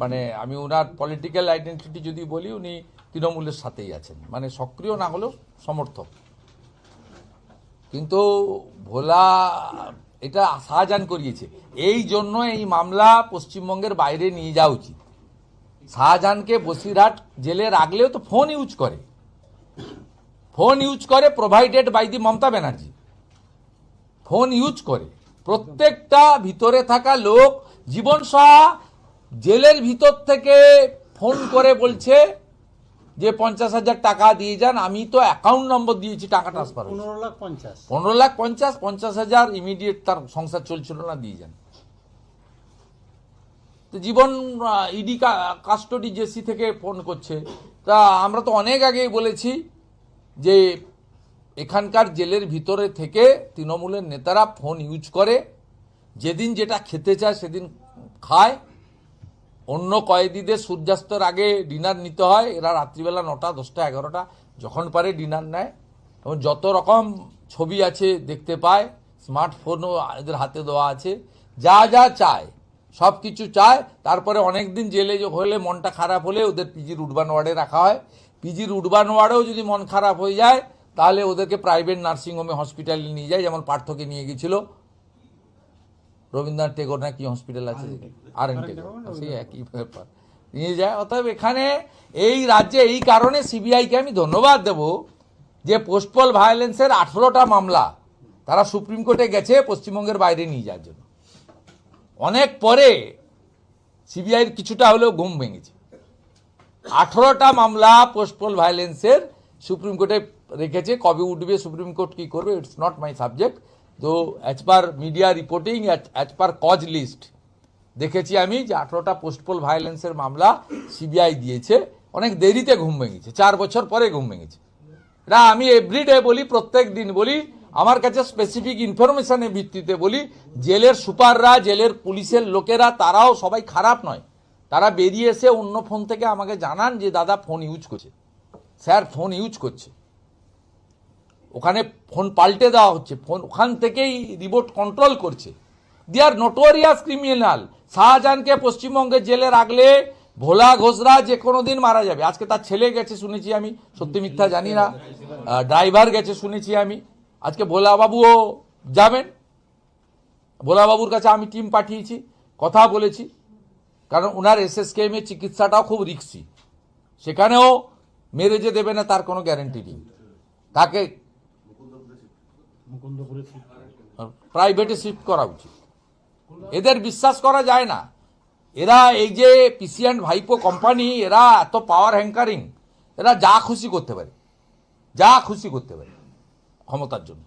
মানে আমি ওনার political identity যদি বলি, উনি তৃণমূলের সাথেই আছেন। মানে সক্রিয় না হলেও সমর্থক। কিন্তু ভোলা এটা শাহজাহান করিয়েছে। এই জন্য এই মামলা পশ্চিমবঙ্গের বাইরে নিয়ে যাওয়া উচিত। শাহজাহানকে বসিরহাট জেলে রাখলেও তো ফোন ইউজ করে। ফোন ইউজ করে provided by the Mamata Banerjee. Phone use করে। প্রত্যেকটা ভিতরে থাকা লোক জীবন সাহা জেলের ভিতর থেকে ফোন করে বলছে যে পঞ্চাশ হাজার টাকা দিয়ে যান। আমি তো অ্যাকাউন্ট নম্বর দিয়েছি টাকা ট্রান্সফার পনেরো লাখ পঞ্চাশ। পনেরো লাখ পঞ্চাশ পঞ্চাশ হাজার ইমিডিয়েট তার সংসার চলছিল না দিয়ে যান। তো জীবন ইডি কাস্টডি জেসি থেকে ফোন করছে। তা আমরা তো অনেক আগেই বলেছি যে এখানকার জেলের ভিতরে থেকে তৃণমূলের নেতারা ফোন ইউজ করে। যেদিন যেটা খেতে চায় সেদিন খায়। অন্য কয়েদিদের সূর্যাস্তের আগে ডিনার নিতে হয়। এরা রাত্রিবেলা নটা, দশটা, এগারোটা, যখন পারে ডিনার নেয়। এবং যত রকম ছবি আছে দেখতে পায়, স্মার্টফোনও এদের হাতে দেওয়া আছে। যা যা চায়, সব কিছু চায়। তারপরে অনেক দিন জেলে হলে মনটা খারাপ হলে ওদের পিজির উডবান ওয়ার্ডে রাখা হয়। পিজির উডবান ওয়ার্ডেও যদি মন খারাপ হয়ে যায়, তাহলে ওদেরকে প্রাইভেট নার্সিংহোমে হসপিটালে নিয়ে যায়। যেমন পার্থকে নিয়ে গেছিল। রবীন্দ্রনাথ টেগোর না কি হসপিটাল আছে? আর এন টেগোর সেই একই ব্যাপার। নিয়ে যায় অতএব এখানে এই রাজ্যে এই কারণে সিবিআইকে আমি ধন্যবাদ দেব যে পোস্টপল ভায়োলেন্সের আঠেরোটা মামলা তারা সুপ্রিম কোর্টে গেছে পশ্চিমবঙ্গের বাইরে নিয়ে যাওয়ার জন্য। অনেক পরে সিবিআইয়ের কিছুটা হলেও ঘুম ভেঙেছে। আঠেরোটা মামলা পোস্টপল ভায়োলেন্সের সুপ্রিম কোর্টে রেখেছে কবে উঠবে সুপ্রিম কোর্ট কি করবে ইটস নট মাই সাবজেক্ট তো as per media reporting as per cause list দেখেছি আমি যে আঠেরোটা পোস্টপোল ভায়োলেন্সের মামলা সিবিআই দিয়েছে। অনেক দেরিতে ঘুম ভেঙেছে। চার বছর পরে ঘুম ভেঙেছে। এটা আমি এভরিডে বলি, প্রত্যেক দিন বলি, আমার কাছে স্পেসিফিক ইনফরমেশনের ভিত্তিতে বলি, জেলের সুপাররা, জেলের পুলিশের লোকেরা, তারাও সবাই খারাপ নয়। তারা বেরিয়ে এসে অন্য ফোন থেকে আমাকে জানান যে, দাদা ফোন ইউজ করছে। স্যার ফোন ইউজ করছে। ওখানে ফোন পাল্টে দেওয়া হচ্ছে, ফোন ওখান থেকেই রিমোট কন্ট্রোল করছে। দি আর নোটোরিয়াস ক্রিমিনাল শাহজাহানকে পশ্চিমবঙ্গে জেলে রাখলে ভোলা ঘোষরা যে কোনো দিন মারা যাবে। আজকে তার ছেলে গেছে শুনেছি আমি, সত্যি মিথ্যা জানি না। ড্রাইভার গেছে শুনেছি আমি। আজকে ভোলাবাবুও যাবেন। ভোলাবাবুর কাছে আমি টিম পাঠিয়েছি, কথা বলেছি। কারণ ওনার এস এস এসএসকেএমের চিকিৎসাটাও খুব রিক্সি। সেখানেও মেরে যে দেবে না তার কোনো গ্যারেন্টি নেই। তাকে প্রাইভেটে শিফট করা উচিত। এদের বিশ্বাস করা যায় না। এরা এই যে পিসিএন্ড ভাইপো কোম্পানি এরা এত পাওয়ার হ্যাঙ্কারিং এরা যা খুশি করতে পারে। যা খুশি করতে পারে ক্ষমতার জন্য।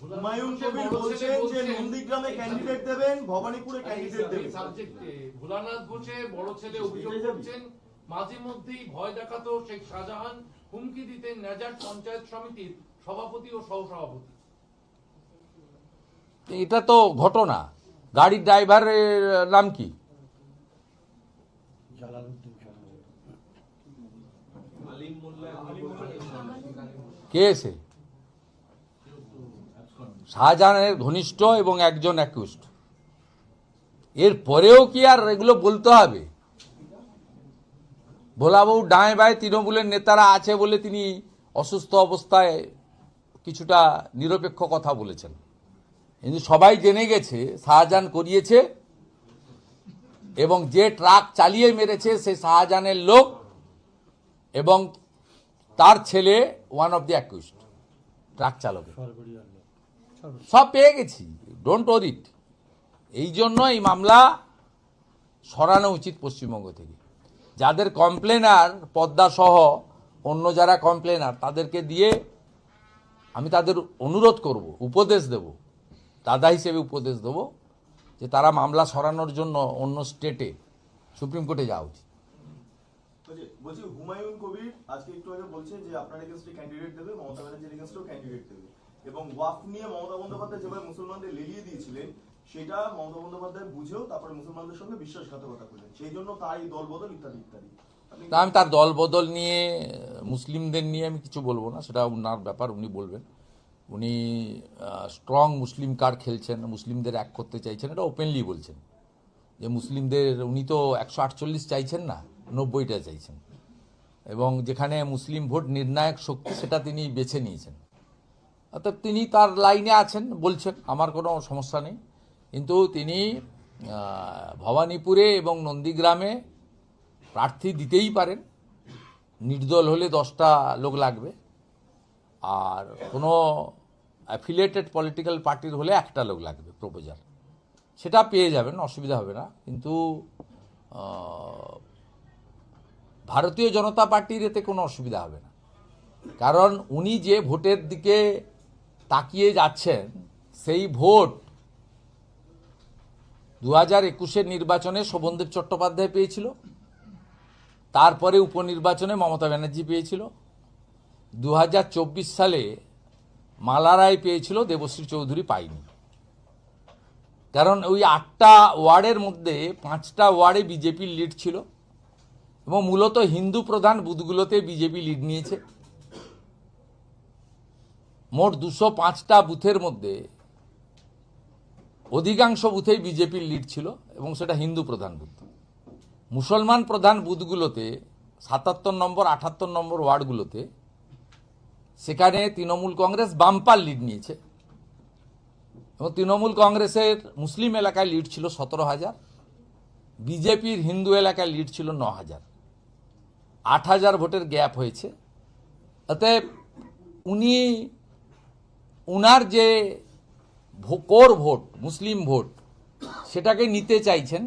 হুমায়ুন কবির বলছেন যে নন্দীগ্রামে ক্যান্ডিডেট দেবেন ভবানীপুরে ক্যান্ডিডেট দেবেন। সাবজেক্টে ভোলানাথ ঘোষের বড় ছেলে অভিযোগ করছেন মাঝে মধ্যেই ভয় দেখাতো শেখ শাহজাহান হুমকি দিতেন নেজার পঞ্চায়েত সমিতির সভাপতি ও সহসভাপতি। এটা তো ঘটনা। গাড়ির ড্রাইভারের নাম কি? জালালউদ্দিন কে এসে শাহজাহানের ঘনিষ্ঠ এবং একজন অ্যাকিউস্ট এর পরেও কি আর এগুলো বলতে হবে? ভোলাবাবু ডাঁয়ে বাঁয়ে তৃণমূলের নেতারা আছে বলে তিনি অসুস্থ অবস্থায় কিছুটা নিরপেক্ষ কথা বলেছেন। কিন্তু সবাই জেনে গেছে, শাহজাহান করিয়েছে এবং যে ট্রাক চালিয়ে মেরেছে সে শাহজাহানের লোক এবং তার ছেলে one of the accused truck চালকের। সরবরিয়ার লোক সর্ব- সব পেয়ে গেছি ডোন্ট ওরিট এই জন্য এই মামলা সরানো উচিত পশ্চিমবঙ্গ থেকে। যাদের কমপ্লেনার পদ্মা সহ অন্য যারা কমপ্লেনার তাদেরকে দিয়ে আমি তাদের অনুরোধ করব উপদেশ দেব। দাদা হিসেবে উপদেশ দেব যে তারা মামলা সরানোর জন্য অন্য স্টেটে সুপ্রিম কোর্টে যাওয়া উচিত। বলছি বলছি হুমায়ুন কবির আজকে একটু আগে বলছে যে আপনার এগেনস্টে ক্যান্ডিডেট দেবে মমতা ব্যানার্জির এগেনস্টেও ক্যান্ডিডেট দেবে। এবং ওয়াফ নিয়ে মমতা বন্দ্যোপাধ্যায় যেভাবে মুসলমানদের লেলিয়ে দিয়েছিলেন সেটা মমতা বন্দ্যোপাধ্যায় বুঝেও তারপরে মুসলমানদের সঙ্গে বিশ্বাসঘাতকতা করলেন। সেই জন্য তার এই দলবদল ইত্যাদি ইত্যাদি। আমি তার দল বদল নিয়ে মুসলিমদের নিয়ে আমি কিছু বলব না, সেটা ওনার ব্যাপার, উনি বলবেন। উনি স্ট্রং মুসলিম কার্ড খেলছেন, মুসলিমদের এক করতে চাইছেন, এটা ওপেনলি বলছেন। যে মুসলিমদের, উনি তো একশো আটচল্লিশ চাইছেন না, নব্বইটা চাইছেন। এবং যেখানে মুসলিম ভোট নির্ণায়ক শক্তি, সেটা তিনি বেছে নিয়েছেন। অর্থাৎ তিনি তার লাইনে আছেন, বলছেন, আমার কোনো সমস্যা নেই। কিন্তু তিনি ভবানীপুরে এবং নন্দীগ্রামে প্রার্থী দিতেই পারেন। নির্দল হলে দশটা লোক লাগবে, আর কোনো অ্যাফিলিয়েটেড পলিটিক্যাল পার্টির হলে একটা লোক লাগবে প্রপোজাল সেটা পেয়ে যাবেন, অসুবিধা হবে না। কিন্তু ভারতীয় জনতা পার্টির এতে কোনো অসুবিধা হবে না। কারণ উনি যে ভোটের দিকে তাকিয়ে যাচ্ছেন, সেই ভোট দু হাজার একুশের নির্বাচনে শোভনদেব চট্টোপাধ্যায় পেয়েছিল। তারপরে উপনির্বাচনে মমতা ব্যানার্জি পেয়েছিল। দু হাজার চব্বিশ সালে মালারায় পেয়েছিল, দেবশ্রী চৌধুরী পায়নি। কারণ ওই আটটা ওয়ার্ডের মধ্যে পাঁচটা ওয়ার্ডে বিজেপির লিড ছিল এবং মূলত হিন্দু প্রধান বুথগুলোতে বিজেপি লিড নিয়েছে। মোট দুশো পাঁচটা বুথের মধ্যে অধিকাংশ বুথেই বিজেপির লিড ছিল এবং সেটা হিন্দু প্রধান বুথ। মুসলমান প্রধান বুথগুলোতে, সাতাত্তর নম্বর, আটাত্তর নম্বর ওয়ার্ডগুলোতে, সেখানে তৃণমূল কংগ্রেস বাম্পার লিড নিয়েছে। এবং তৃণমূল কংগ্রেসের মুসলিম এলাকায় লিড ছিল সতেরো হাজার, বিজেপির হিন্দু এলাকায় লিড ছিল ন হাজার। আট হাজার ভোটের গ্যাপ হয়েছে। অতএব উনি, উনার যে কোর ভোট, মুসলিম ভোট, সেটাকে নিতে চাইছেন।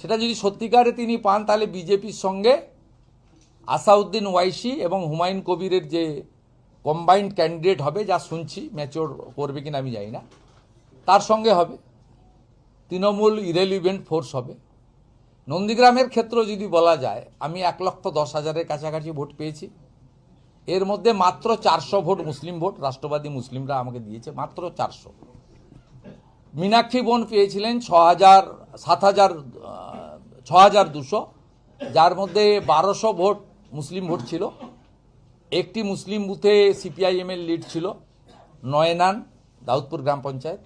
সেটা যদি সত্যিকারে তিনি পান, তাহলে বিজেপির সঙ্গে আসাউদ্দিন ওয়াইসি এবং হুমায়ুন কবিরের যে কম্বাইন্ড ক্যান্ডিডেট হবে, যা শুনছি ম্যাচিওর করবে কিনা আমি জানি না। তার সঙ্গে হবে। তৃণমূল ইরেলিভেন্ট ফোর্স হবে। নন্দীগ্রামের ক্ষেত্র যদি বলা যায়, আমি এক লক্ষ দশ হাজারের কাছাকাছি ভোট পেয়েছি। এর মধ্যে মাত্র চারশো ভোট মুসলিম ভোট, রাষ্ট্রবাদী মুসলিমরা আমাকে দিয়েছে, মাত্র চারশো। মীনাক্ষী বোন পেয়েছিলেন ছ হাজার সাত হাজার ছ হাজার দুশো, যার মধ্যে বারোশো ভোট মুসলিম ভোট ছিল। একটি মুসলিম বুথে সিপিআইএমের লিড ছিল, নয়নান, দাউদপুর গ্রাম পঞ্চায়েত।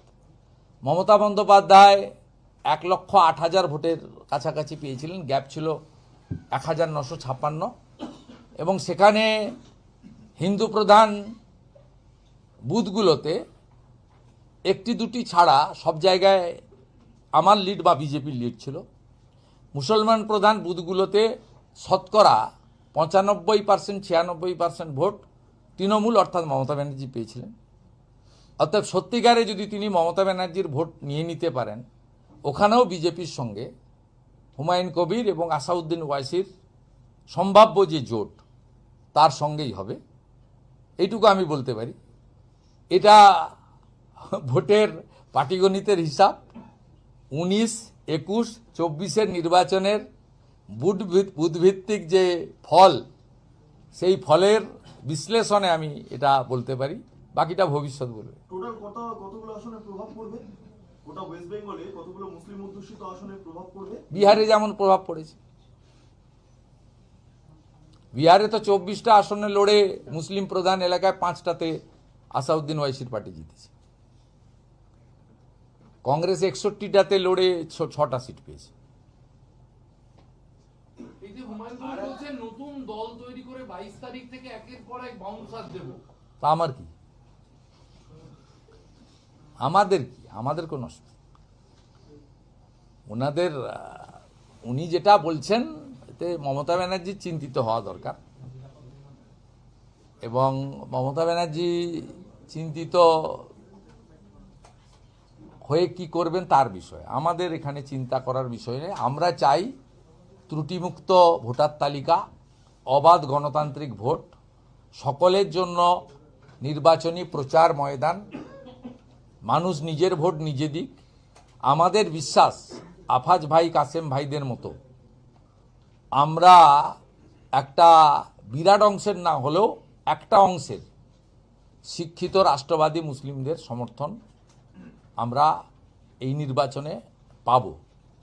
মমতা বন্দ্যোপাধ্যায় এক লক্ষ আট হাজার ভোটের কাছাকাছি পেয়েছিলেন, গ্যাপ ছিল এক হাজার নশো ছাপ্পান্ন। এবং সেখানে হিন্দু প্রধান বুথগুলোতে একটি দুটি ছাড়া সব জায়গায় আমার লিড বা বিজেপির লিড ছিল। মুসলমান প্রধান বুথগুলোতে শতকরা পঁচানব্বই পার্সেন্ট ছিয়ানব্বই পার্সেন্ট ভোট তৃণমূল অর্থাৎ মমতা ব্যানার্জি পেয়েছিলেন। অর্থাৎ সত্যিকারে যদি তিনি মমতা ব্যানার্জির ভোট নিয়ে নিতে পারেন, ওখানেও বিজেপির সঙ্গে হুমায়ুন কবির এবং আসাউদ্দিন ওয়াইসির সম্ভাব্য যে জোট, তার সঙ্গেই হবে। এইটুকু আমি বলতে পারি। এটা ভোটের পাটিগণিতের হিসাব। উনিশ একুশ চব্বিশের নির্বাচনের বুথ ভিত- যে ফল সেই ফলের বিশ্লেষণে আমি এটা বলতে পারি। বাকিটা ভবিষ্যৎ বলবে। টোটাল কত কতগুলো আসনে প্রভাব পড়বে? গোটা ওয়েস্ট বেঙ্গলে কতগুলো মুসলিম অধ্যুষিত আসনে প্রভাব পড়বে? বিহারে যেমন প্রভাব পড়েছে। বিহারে তো চব্বিশটা আসনে লড়ে মুসলিম প্রধান এলাকায় পাঁচটাতে আসাউদ্দিন ওয়াইসির পার্টি জিতেছে। কংগ্রেস একষট্টিটাতে লড়ে ছ- ছটা সিট পেয়েছে। এই যে হুমায়ুন কবির বলছেন নতুন দল তৈরি করে বাইশ তারিখ থেকে একের পর এক বাউন্সার দেবো। তা আমার কি? আমাদের কি? আমাদের কোনো অসুবিধা নেই। ওনাদের উনি যেটা বলছেন এতে মমতা ব্যানার্জি চিন্তিত হওয়া দরকার। এবং মমতা ব্যানার্জি চিন্তিত হয়ে কি করবেন তার বিষয়। আমাদের এখানে চিন্তা করার বিষয় নেই। আমরা চাই ত্রুটিমুক্ত ভোটার তালিকা, অবাধ গণতান্ত্রিক ভোট, সকলের জন্য নির্বাচনী প্রচার ময়দান, মানুষ নিজের ভোট নিজে দিক। আমাদের বিশ্বাস, আফাজ ভাই, কাসেম ভাইদের মতো, আমরা একটা বিরাট অংশের না হলেও একটা অংশের শিক্ষিত, রাষ্ট্রবাদী মুসলিমদের সমর্থন আমরা এই নির্বাচনে পাব।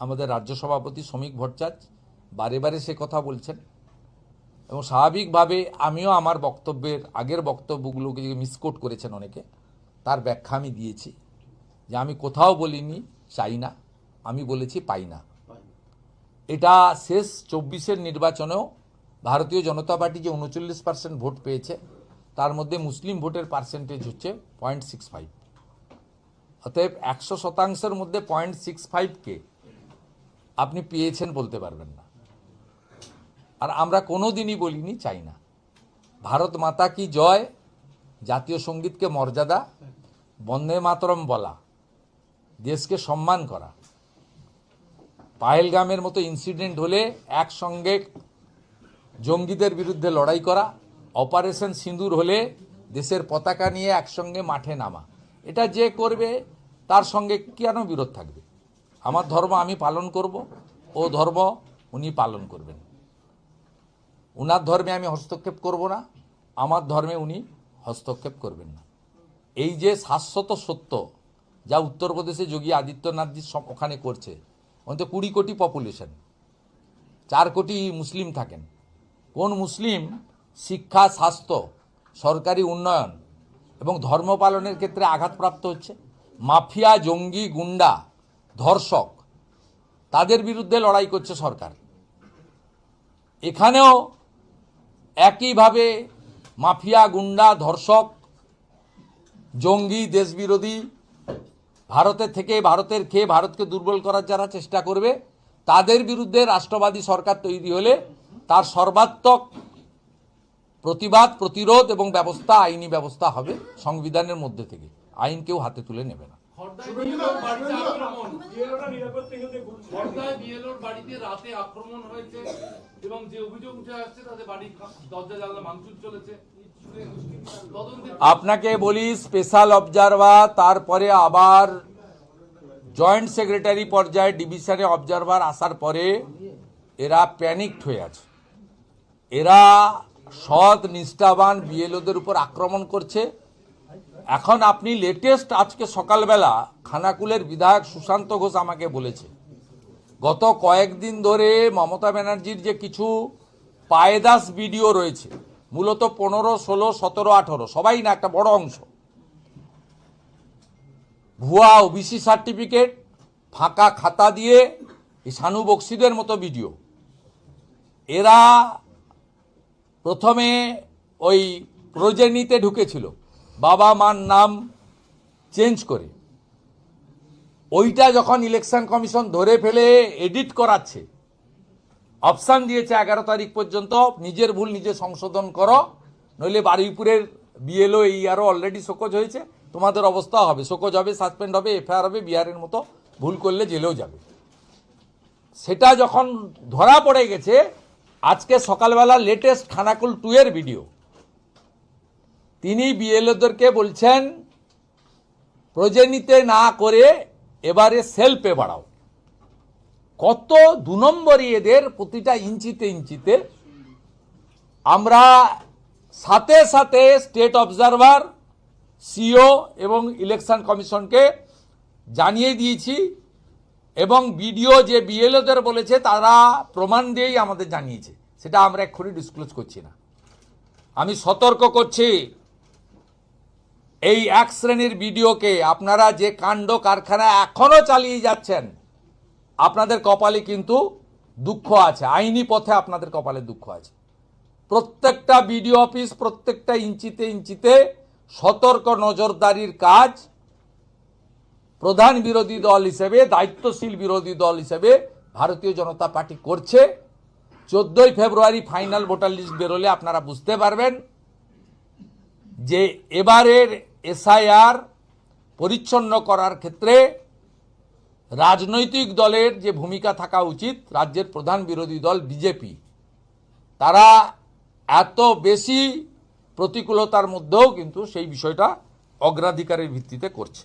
আমাদের রাজ্য সভাপতি শ্রমিক ভট্টাচার্য বারে বারে সে কথা বলছেন। এবং স্বাভাবিকভাবে আমিও আমার বক্তব্যের আগের বক্তব্যগুলোকে মিসকোট করেছেন অনেকে, তার ব্যাখ্যা আমি দিয়েছি যে আমি কোথাও বলিনি, চাই না। আমি বলেছি পাই না। এটা শেষ চব্বিশের নির্বাচনেও ভারতীয় জনতা পার্টি যে উনচল্লিশ পার্সেন্ট ভোট পেয়েছে, তার মধ্যে মুসলিম ভোটের পার্সেন্টেজ হচ্ছে পয়েন্ট সিক্স ফাইভ অতএব একশো শতাংশের মধ্যে পয়েন্ট সিক্স ফাইভকে আপনি পেয়েছেন বলতে পারবেন না। আর আমরা কোনো দিনই বলিনি চাই না। ভারত মাতা কি জয়? জাতীয় সঙ্গীতকে মর্যাদা? বন্দে মাতরম বলা। দেশকে সম্মান করা। পায়েলগামের মতো ইনসিডেন্ট হলে একসঙ্গে জঙ্গিদের বিরুদ্ধে লড়াই করা। অপারেশন সিঁদুর হলে দেশের পতাকা নিয়ে একসঙ্গে মাঠে নামা। এটা যে করবে তার সঙ্গে কেন বিরোধ থাকবে? আমার ধর্ম আমি পালন করব, ও ধর্ম উনি পালন করবেন। উনার ধর্মে আমি হস্তক্ষেপ করব না, আমার ধর্মে উনি হস্তক্ষেপ করবেন না। এই যে শাশ্বত সত্য যা উত্তরপ্রদেশে যোগী আদিত্যনাথজি ওখানে করছে অন্তত কুড়ি কোটি পপুলেশন চার কোটি মুসলিম থাকেন। কোন মুসলিম শিক্ষা, স্বাস্থ্য, সরকারি উন্নয়ন এবং ধর্ম পালনের ক্ষেত্রে আঘাতপ্রাপ্ত হচ্ছে? মাফিয়া, জঙ্গি, গুন্ডা, ধর্ষক, তাদের বিরুদ্ধে লড়াই করছে সরকার। এখানেও একইভাবে মাফিয়া, গুন্ডা, ধর্ষক, জঙ্গি, দেশবিরোধী, ভারতের থেকে ভারতের খেয়ে ভারতকে দুর্বল করার যারা চেষ্টা করবে, তাদের বিরুদ্ধে রাষ্ট্রবাদী সরকার তৈরি হলে তার সর্বাত্মক প্রতিবাদ, প্রতিরোধ এবং ব্যবস্থা, আইনি ব্যবস্থা হবে সংবিধানের মধ্যে থেকে। আইন কেউ হাতে তুলে নেবে না। আপনাকে বলি স্পেশাল অবজারভার তারপরে আবার জয়েন্ট সেক্রেটারি পর্যায়ে ডিভিশনে অবজারভার আসার পরে এরা প্যানিকড হয়ে আছে। এরা সৎ নিষ্ঠাবান বিএলওদের উপর আক্রমণ করছে। এখন আপনি লেটেস্ট আজকে সকালবেলা খানাকুলের বিধায়ক সুশান্ত ঘোষ আমাকে বলেছে। গত কয়েকদিন ধরে মমতা ব্যানার্জির যে কিছু পায়দাস ভিডিও রয়েছে, মূলত পনেরো, ষোলো, সতেরো, আঠেরো, সবাই না, একটা বড় অংশ। ভুয়া ওবিসি সার্টিফিকেট ফাঁকা খাতা দিয়ে এই বক্সিদের মতো ভিডিও। এরা প্রথমে ওই প্রজেনিতে ঢুকেছিল। বাবা মার নাম চেঞ্জ করে। ওইটা যখন ইলেকশন কমিশন ধরে ফেলে এডিট করাচ্ছে, অপশান দিয়েছে এগারো তারিখ পর্যন্ত, নিজের ভুল নিজে সংশোধন করো, নইলে বারুইপুরের বিএলও এই আরও অলরেডি শোকজ হয়েছে, তোমাদের অবস্থা হবে, শোকজ হবে সাসপেন্ড হবে এফআইআর হবে বিহারের মতো ভুল করলে জেলেও যাবে। সেটা যখন ধরা পড়ে গেছে, আজকে সকালবেলা লেটেস্ট খানাকুল টু এর ভিডিও তিনি বিএলওদেরকে বলছেন, প্রজেনিতে না করে এবারে সেলফে বাড়াও। কত দু নম্বরই এদের প্রতিটা ইঞ্চিতে ইঞ্চিতে। আমরা সাথে সাথে স্টেট অবজারভার, সিও এবং ইলেকশন কমিশনকে জানিয়ে দিয়েছি এবং বিডিও যে বিএলওদের বলেছে, তারা প্রমাণ দিয়েই আমাদের জানিয়েছে। সেটা আমরা এক্ষুনি ডিসক্লোজ করছি না। আমি সতর্ক করছি। এই এক শ্রেণির ভিডিওকে আপনারা যে কাণ্ড কারখানা এখনও চালিয়ে যাচ্ছেন, আপনাদের কপালে কিন্তু দুঃখ আছে, আইনি পথে আপনাদের কপালে দুঃখ আছে। প্রত্যেকটা বিডিও অফিস প্রত্যেকটা ইঞ্চিতে ইঞ্চিতে সতর্ক নজরদারির কাজ প্রধান বিরোধী দল হিসেবে, দায়িত্বশীল বিরোধী দল হিসেবে ভারতীয় জনতা পার্টি করছে। চোদ্দই ফেব্রুয়ারি ফাইনাল ভোটার লিস্ট বেরোলে আপনারা বুঝতে পারবেন যে এবারের এসআইআর পরিচ্ছন্ন করার ক্ষেত্রে রাজনৈতিক দলের যে ভূমিকা থাকা উচিত, রাজ্যের প্রধান বিরোধী দল বিজেপি, তারা এত বেশি প্রতিকূলতার মধ্যেও কিন্তু সেই বিষয়টা অগ্রাধিকারের ভিত্তিতে করছে।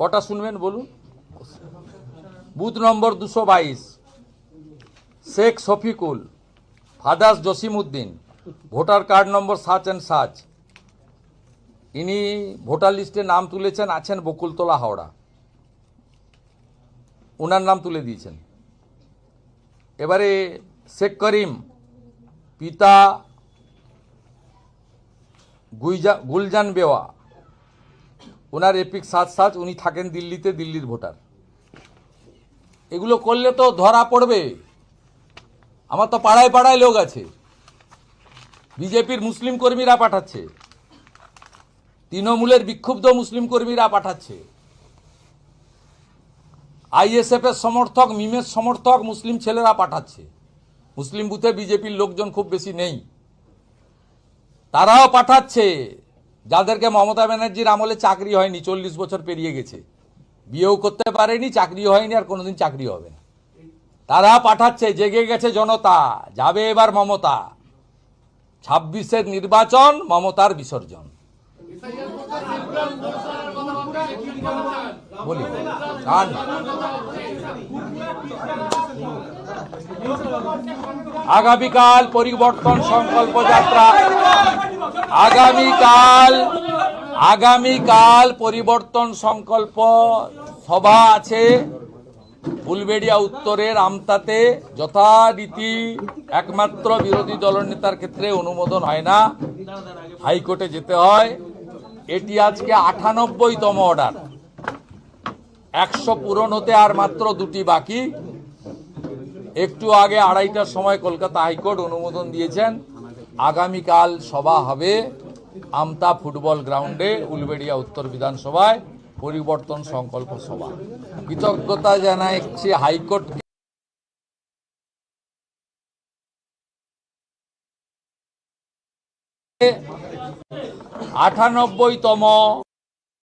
কটা শুনবেন বলুন? বুথ নম্বর দুশো বাইশ। Sheikh Shafikul, father's Jasimuddin, voter card number such and such ইনি ভোটার লিস্টে নাম তুলেছেন, আছেন বকুলতলা হাওড়া। ওনার নাম তুলে দিয়েছেন। এবারে শেখ করিম, পিতা গুইজা গুলজান বেওয়া ওনার এপিক সাজ সাজ উনি থাকেন দিল্লিতে, দিল্লির ভোটার। এগুলো করলে তো ধরা পড়বে। আমার তো পাড়ায় পাড়ায় লোক আছে। বিজেপির মুসলিম কর্মীরা পাঠাচ্ছে। তৃণমূলের বিক্ষুব্ধ মুসলিম কর্মীরা পাঠাচ্ছে। আইএসএফ এর সমর্থক, মিমের সমর্থক মুসলিম ছেলেরা পাঠাচ্ছে। মুসলিম বুথে বিজেপির লোকজন খুব বেশি নেই। তারাও পাঠাচ্ছে। যাদেরকে মমতা ব্যানার্জির আমলে চাকরি হয়নি, চল্লিশ বছর পেরিয়ে গেছে। বিয়েও করতে পারেনি চাকরি হয়নি, আর কোনোদিন চাকরি হবে না। তারা পাঠাচ্ছে, জেগে গেছে জনতা, যাবে এবার মমতা। ছাব্বিশের নির্বাচন, মমতার বিসর্জন। বলি আগামীকাল পরিবর্তন সংকল্প যাত্রা। আগামীকাল আগামীকাল পরিবর্তন সংকল্প সভা আছে ফুলবেড়িয়া উত্তরের আমতাতে। যথারীতি একমাত্র বিরোধী দলনেতার ক্ষেত্রে অনুমোদন হয় না। হাইকোর্টে যেতে হয়। এটি আজকে আটানব্বইতম অর্ডার। একশো পূরণ হতে আর মাত্র দুটি বাকি। একটু আগে আড়াইটার সময় কলকাতা হাইকোর্ট অনুমোদন দিয়েছেন। আগামীকাল সভা হবে আমতা ফুটবল গ্রাউন্ডে, উলবেড়িয়া উত্তর বিধানসভায় পরিবর্তন সংকল্প সভা। কৃতজ্ঞতা জানাচ্ছি হাইকোর্ট আটানব্বইতম